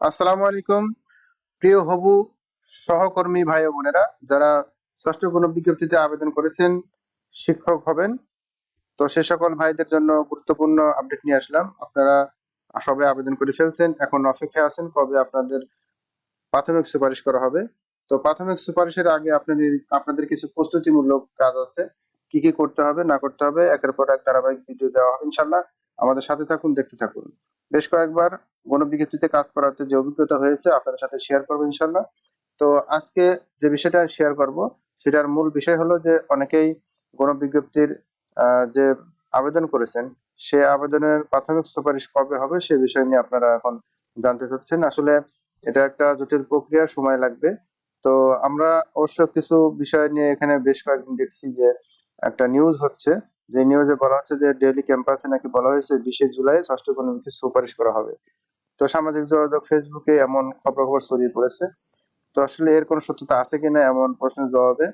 আসসালামু আলাইকুম। প্রিয় হবু সহকর্মী ভাই বোনেরা, যারা ষষ্ঠ কোন বিজ্ঞপ্তিতে আবেদন করেছেন, শিক্ষক হবেন, তো সে সকল ভাইদের জন্য গুরুত্বপূর্ণ আপডেট নিয়ে আসলাম। আপনারা সবাই আবেদন করে ফেলছেন, এখন অপেক্ষায় আছেন কবে আপনাদের প্রাথমিক সুপারিশ করা হবে। তো প্রাথমিক সুপারিশের আগে আপনাদের আপনাদের কিছু প্রস্তুতিমূলক কাজ আছে। কি কি করতে হবে, না করতে হবে, একের পর এক ধারাবাহিক ভিডিও দেওয়া হবে ইনশাল্লাহ আমাদের সাথে থাকুন, দেখতে থাকুন। বেশ কয়েকবার গণবিজ্ঞপ্তিতে কাজ করাতে যে অভিজ্ঞতা হয়েছে, আপনাদের সাথে শেয়ার করব ইনশাল্লাহ তো আজকে যে বিষয়টা শেয়ার করব, সেটার মূল বিষয় হলো যে অনেকেই গণবিজ্ঞপ্তির যে আবেদন করেছেন, সে আবেদনের প্রাথমিক সুপারিশ কবে হবে, সে বিষয় নিয়ে আপনারা এখন জানতে চাচ্ছেন। আসলে এটা একটা জটিল প্রক্রিয়া, সময় লাগবে। তো আমরা অবশ্য কিছু বিষয় নিয়ে এখানে বেশ কয়েকদিন দেখছি যে একটা নিউজ হচ্ছে। যে নিউজে বলা হচ্ছে যে ডেইলি ক্যাম্পাসে নাকি বলা হয়েছে বিশে জুলাই ষষ্ঠ কমিটিতে সুপারিশ করা হবে। তো সামাজিক যোগাযোগ ফেসবুকে এমন খবর খবর ছড়িয়ে পড়েছে। তো আসলে এর কোনো সত্যতা আছে কিনা এমন প্রশ্নের জবাবে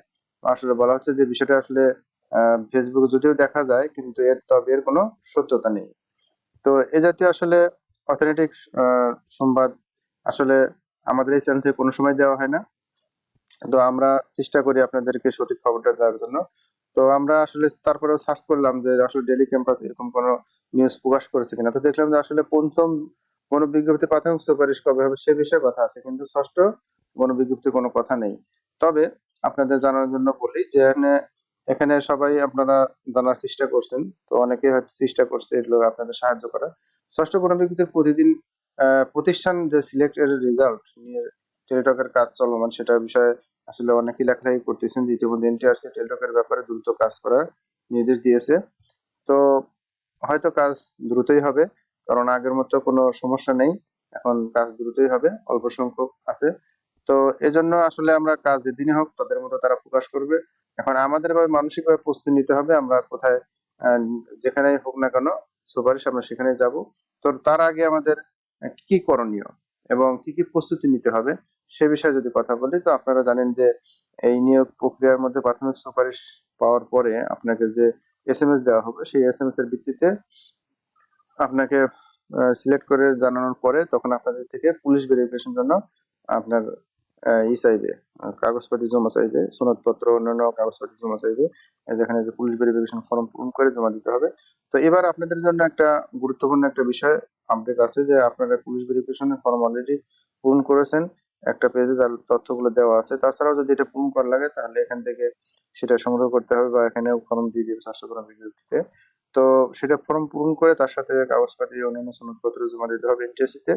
আসলে বলা হচ্ছে যে বিষয়টা আসলে ফেসবুকে যদিও দেখা যায়, কিন্তু এর তবে এর কোনো সত্যতা নেই। তো এ জাতীয় আসলে অথেন্টিক সংবাদ আসলে আমাদের এই চ্যানেল থেকে কোনো সময় দেওয়া হয় না। তো আমরা চেষ্টা করি আপনাদেরকে সঠিক খবরটা দেওয়ার জন্য। তো আমরা আসলে তারপরে সার্চ করলাম যে আসলে ডেলি ক্যাম্পাস এরকম কোনো নিউজ প্রকাশ করেছে কিনা। তো দেখলাম যে আসলে পঞ্চম কোন বিজ্ঞপ্তি প্রাথমিক সুপারিশ কবে হবে সে বিষয়ে কথা আছে, কিন্তু ষষ্ঠ কোন বিজ্ঞপ্তি কোনো কথা নেই। তবে আপনাদের জানার জন্য বলি যে এখানে এখানে সবাই আপনারা জানার চেষ্টা করছেন, তো অনেকে হয়তো চেষ্টা করছে এগুলো আপনাদের সাহায্য করা ষষ্ঠ কোন বিজ্ঞপ্তির প্রতিদিন প্রতিষ্ঠান যে সিলেক্টেড রেজাল্ট নিয়ে টেলিটকের কাজ চলমান সেটার বিষয়ে আসলে অনেকেই লেখালেখি করতেছেন ইতিমধ্যে এনটিআরসি টেলিটকের ব্যাপারে দ্রুত কাজ করার নির্দেশ দিয়েছে। তো হয়তো কাজ দ্রুতই হবে, কারণ আগের মতো কোনো সমস্যা নেই। এখন কাজ দ্রুতই হবে, অল্প সংখ্যক আছে। তো এজন্য আসলে আমরা কাজ যেদিনই হোক তাদের মতো তারা প্রকাশ করবে। এখন আমাদের ভাবে মানসিকভাবে প্রস্তুতি নিতে হবে, আমরা কোথায় যেখানেই হোক না কেন, সুপারিশ আমরা সেখানে যাব। তো তার আগে আমাদের কি করণীয় এবং কি কি প্রস্তুতি নিতে হবে সে বিষয়ে যদি কথা বলি, তো আপনারা জানেন যে এই নিয়োগ প্রক্রিয়ার মধ্যে প্রাথমিক সুপারিশ পাওয়ার পরে আপনাকে যে এস এম এস দেওয়া হবে, সেই এস এম এস এর ভিত্তিতে আপনাকে সিলেক্ট করে জানানোর পরে তখন আপনাদের থেকে পুলিশ ভেরিফিকেশন জন্য আপনার ই চাইবে, কাগজপাতি জমা চাইবে, সনদপত্র, অন্যান্য কাগজপাতি জমা চাইবে, যেখানে যে পুলিশ ভেরিফিকেশন ফর্ম পূরণ করে জমা দিতে হবে। তো এবার আপনাদের জন্য একটা গুরুত্বপূর্ণ একটা বিষয় আপডেট আছে যে আপনারা পুলিশ ভেরিফিকেশনের ফর্ম অলরেডি পূরণ করেছেন। একটা পেজে তার তথ্যগুলো দেওয়া আছে। তাছাড়াও যদি এটা পূরণ করা লাগে, তাহলে এখান থেকে সেটা সংগ্রহ করতে হবে বা এখানে ফর্ম দিয়ে দিবে স্বাস্থ্যকরণ বিজ্ঞপ্তিতে। তো সেটা ফর্ম পূরণ করে তার সাথে কাগজপাতি অন্যান্য সনদপত্র জমা দিতে হবে এনটিএসিতে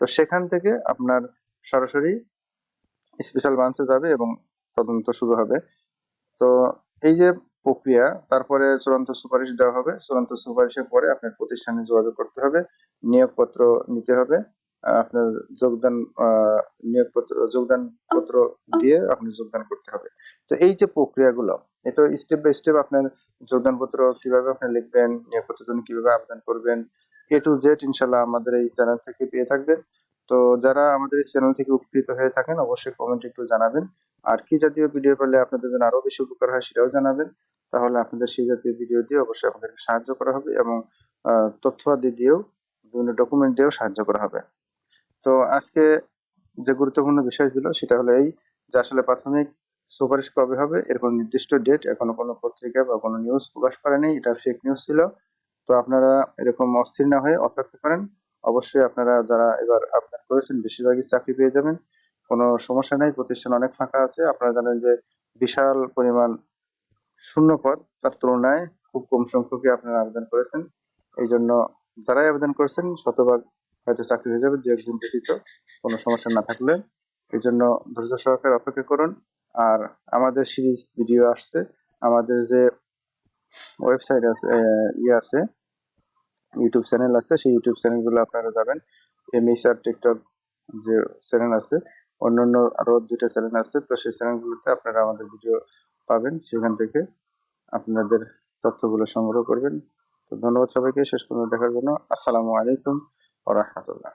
তো সেখান থেকে আপনার সরাসরি স্পেশাল ব্রাঞ্চে যাবে এবং তদন্ত শুরু হবে। তো এই যে প্রক্রিয়া, তারপরে চূড়ান্ত সুপারিশ দেওয়া হবে। চূড়ান্ত সুপারিশের পরে আপনার প্রতিষ্ঠানে যোগাযোগ করতে হবে, নিয়োগপত্র নিতে হবে। আপনার যোগদান নিয়োগপত্র যোগদান পত্র দিয়ে আপনি যোগদান করতে হবে। তো এই যে প্রক্রিয়াগুলো এটা স্টেপ বাই স্টেপ আপনার যোগদান পত্র কীভাবে আপনি লিখবেন নিয়োগপত্রের জন্য কীভাবে আবেদন করবেন এ টু জেড ইনশাল্লাহ আমাদের এই চ্যানেল থেকে পেয়ে থাকবেন। তো যারা আমাদের এই চ্যানেল থেকে উপকৃত হয়ে থাকেন অবশ্যই কমেন্ট একটু জানাবেন। আর কি জাতীয় ভিডিও পেলে আপনাদের জন্য আরও বেশি উপকার হয় সেটাও জানাবেন। তাহলে আপনাদের সেই জাতীয় ভিডিও দিয়ে অবশ্যই আপনাদেরকে সাহায্য করা হবে এবং তথ্য তথ্যাদি দিয়েও বিভিন্ন ডকুমেন্ট দিয়েও সাহায্য করা হবে। তো আজকে যে গুরুত্বপূর্ণ বিষয় ছিল সেটা হলো এই যে আসলে প্রাথমিক সুপারিশ কবে হবে, এর কোনো নির্দিষ্ট ডেট এখনও কোনো পত্রিকা বা কোনো নিউজ প্রকাশ করেনি, এটা ফেক নিউজ ছিল। তো আপনারা এরকম অস্থির না হয়ে অপেক্ষা করেন। অবশ্যই আপনারা যারা এবার আবেদন করেছেন, বেশিরভাগই চাকরি পেয়ে যাবেন। কোনো সমস্যা নেই, প্রতিষ্ঠান অনেক ফাঁকা আছে। আপনারা জানেন যে বিশাল পরিমাণ শূন্য পদ, তার তুলনায় খুব কম সংখ্যকই আপনারা আবেদন করেছেন। এই জন্য যারাই আবেদন করেছেন, শতভাগ হয়তো চাকরি হয়ে যাবে দু একজন ব্যতীত কোনো সমস্যা না থাকলে। এই জন্য ধৈর্য সহকারে অপেক্ষা করুন। আর আমাদের সিরিজ ভিডিও আসছে, আমাদের যে ওয়েবসাইট আছে ইয়ে আছে ইউটিউব চ্যানেল আছে, সেই ইউটিউব চ্যানেলগুলো আপনারা যাবেন। এমএসআর টিকটক যে চ্যানেল আছে অন্য অন্য আরও দুটো চ্যানেল আছে, তো সেই চ্যানেলগুলোতে আপনারা আমাদের ভিডিও পাবেন। সেখান থেকে আপনাদের তথ্যগুলো সংগ্রহ করবেন। তো ধন্যবাদ সবাইকে, শেষ পর্যন্ত দেখার জন্য। আসসালামু আলাইকুম। ওরহমতুল্লাহ